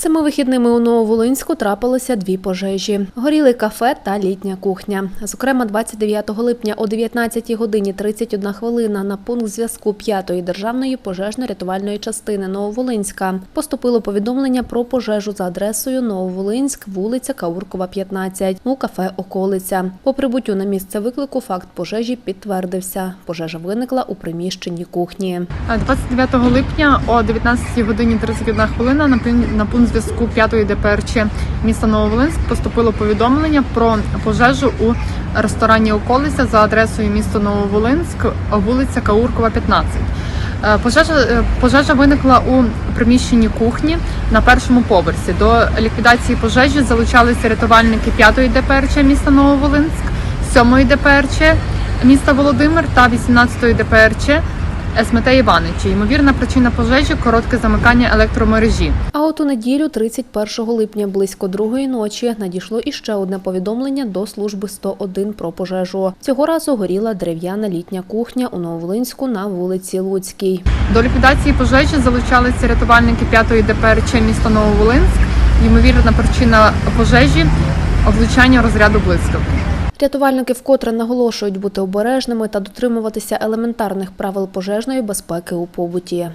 Цими вихідними у Нововолинську трапилися дві пожежі. Горіли кафе та літня кухня. Зокрема, 29 липня о 19 годині 31 хвилина на пункт зв'язку 5-ї державної пожежно-рятувальної частини Нововолинська поступило повідомлення про пожежу за адресою Нововолинськ, вулиця Кауркова, 15, у кафе Околиця. По прибуттю на місце виклику факт пожежі підтвердився. Пожежа виникла у приміщенні кухні. 29 липня о 19 годині 31 хвилина на пун- на пункт зв'язку 5 ДПРЧ міста Нововолинськ поступило повідомлення про пожежу у ресторані Околиця за адресою місто Нововолинськ, вулиця Кауркова, 15. Е, Пожежа, е, пожежа виникла у приміщенні кухні на першому поверсі. До ліквідації пожежі залучалися рятувальники 5 ДПРЧ міста Нововолинськ, 7 ДПРЧ міста Володимир та 18 ДПРЧ СМТ Іваничі. Ймовірна причина пожежі коротке замикання електромережі. А от у неділю, 31 липня, близько другої ночі, надійшло іще одне повідомлення до служби 101 про пожежу. Цього разу горіла дерев'яна літня кухня у Нововолинську на вулиці Луцькій. До ліквідації пожежі залучалися рятувальники 5-ї ДПРЧ міста Нововолинськ. Ймовірна причина пожежі влучання розряду блискавки. Рятувальники вкотре наголошують бути обережними та дотримуватися елементарних правил пожежної безпеки у побуті.